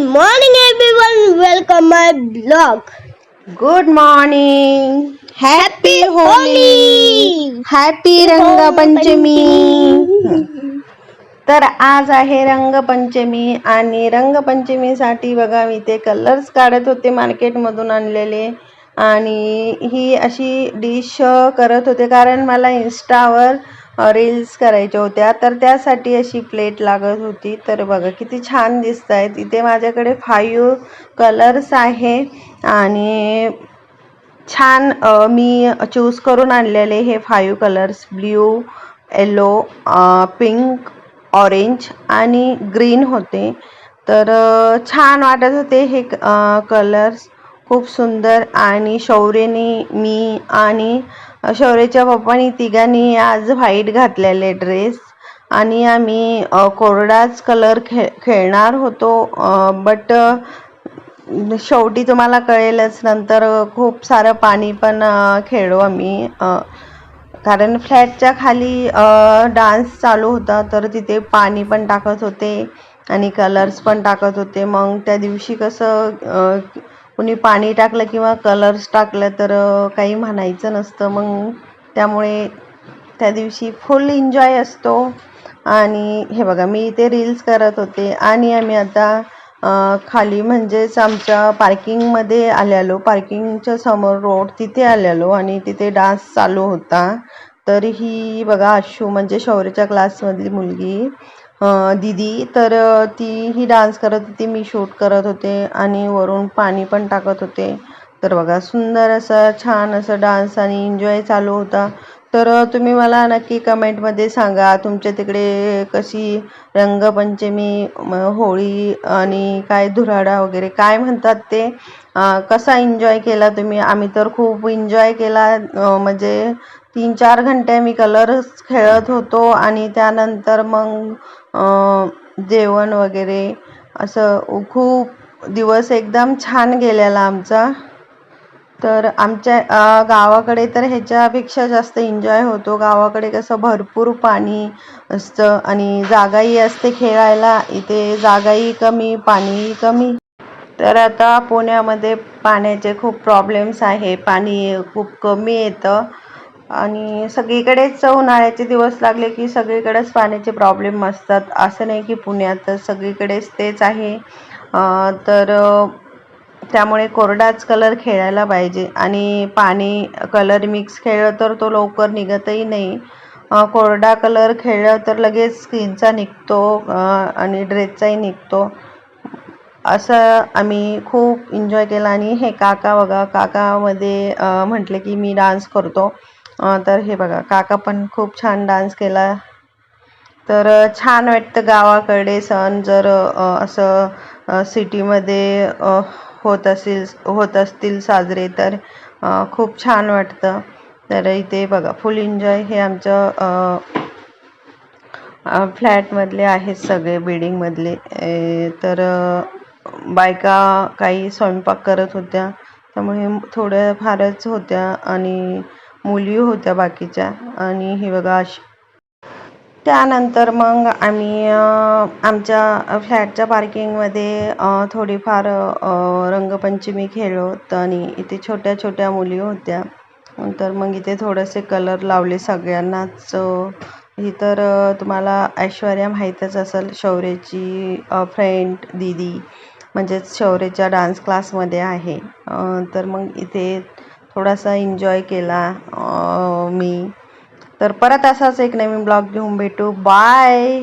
Good morning, everyone. Welcome my blog. Good morning happy Holi. Happy Rangpanchami तर आज आहे रंगपंचमी आणि रंगपंचमीसाठी बघा मी ते कलर्स काढत होते मार्केटमधून आणलेले आणि ही अशी डिश करत होते कारण मला इन्स्टावर रील्स करायच्या होत्या. तर त्यासाठी अशी प्लेट लागत होती. तर बघा किती छान दिसत आहेत इथे माझ्याकडे फाईव्ह कलर्स आहे. आणि छान मी चूज करून आणलेले हे five colours blue yellow pink orange आणि ग्रीन होते. तर छान वाटत होते हे कलर्स खूप सुंदर आणि शौर्यनी मी आणि शौर्यच्या पप्पानी तिघांनी आज व्हाईट घातलेले ड्रेस. आणि आम्ही कोरडाच कलर खे खेळणार होतो बट शेवटी तुम्हाला कळेलच नंतर खूप सारं पाणी पण खेळू आम्ही कारण फ्लॅटच्या खाली डान्स चालू होता तर तिथे पाणी पण टाकत होते आणि कलर्स पण टाकत होते. मग त्या दिवशी कसं कुणी पाणी टाकलं किंवा कलर्स टाकलं तर काही म्हणायचं नसतं. मग त्यामुळे त्या दिवशी फुल एन्जॉय असतो. आणि हे बघा मी इथे रील्स करत होते. आणि आम्ही आता खाली म्हणजेच आमच्या पार्किंगमध्ये आलेलो. पार्किंगच्या समोर रोड तिथे आलेलो आणि तिथे डान्स चालू होता. तर ही बघा अशू म्हणजे शौर्यच्या क्लासमधली मुलगी. दीदी तर ती ही डान्स करत होती मी शूट करत होते आणि वरून पाणी पण टाकत होते. तर बघा सुंदर असं छान असं डान्स आणि एन्जॉय चालू होता. तर तुम्ही मला नक्की कमेंटमध्ये सांगा तुमच्या तिकडे कशी रंगपंचमी होळी आणि काय धुराडा वगैरे काय म्हणतात ते कसा एन्जॉय केला तुम्ही? आम्ही तर खूप एन्जॉय केला म्हणजे तीन चार घंटे मी कलर्स खेळत होतो आणि त्यानंतर मग जेवण वगैरे. असं खूप दिवस एकदम छान गेलेला आमचा. तर आमच्या गावाकडे तर ह्याच्यापेक्षा जास्त एन्जॉय होतो. गावाकडे कसं भरपूर पाणी असतं आणि जागाही असते खेळायला. इथे जागाही कमी पाणीही कमी. तर आता पुण्यामध्ये पाण्याचे खूप प्रॉब्लेम्स आहे. पाणी खूप कमी येतं. आणि सगळीकडेच उन्हाळ्याचे दिवस लागले की सगळीकडेच पाण्याचे प्रॉब्लेम असतात. असं नाही की पुण्यात सगळीकडेच तेच आहे. तर त्यामुळे कोरडाच कलर खेळायला पाहिजे. आणि पाणी कलर मिक्स खेळलं तर तो लवकर निघतही नाही. कोरडा कलर खेळलं तर लगेच स्किनचा निघतो आणि ड्रेसचाही निघतो. असं आम्ही खूप एन्जॉय केला. आणि हे काका बघा काकामध्ये म्हटले की मी डान्स करतो. तर हे बघा काका पण खूप छान डान्स केला. तर छान वाटतं गावाकडे सण जर असं सिटीमध्ये होत असेल होत असतील साजरे तर खूप छान वाटतं. तर इथे बघा फुल एन्जॉय हे आमचं फ्लॅटमधले आहेत सगळे बिल्डिंगमधले. तर बायका काही स्वयंपाक करत होत्या त्यामुळे थोड्या फारच होत्या आणि मुली होत्या बाकीच्या. आणि हे बघा अशी त्यानंतर मग आम्ही आमच्या फ्लॅटच्या पार्किंगमध्ये थोडीफार रंगपंचमी खेळलो तर आणि इथे छोट्या छोट्या मुली होत्या. नंतर मग इथे थोडेसे कलर लावले सगळ्यांनाच. ही तर तुम्हाला ऐश्वर्या माहीतच असेल शौर्याची फ्रेंड दीदी. म्हणजेच शौर्याच्या डान्स क्लासमध्ये आहे. तर मग इथे थोडासा एन्जॉय केला मी. तर परत असाच एक नवीन ब्लॉग घेऊन भेटू. बाय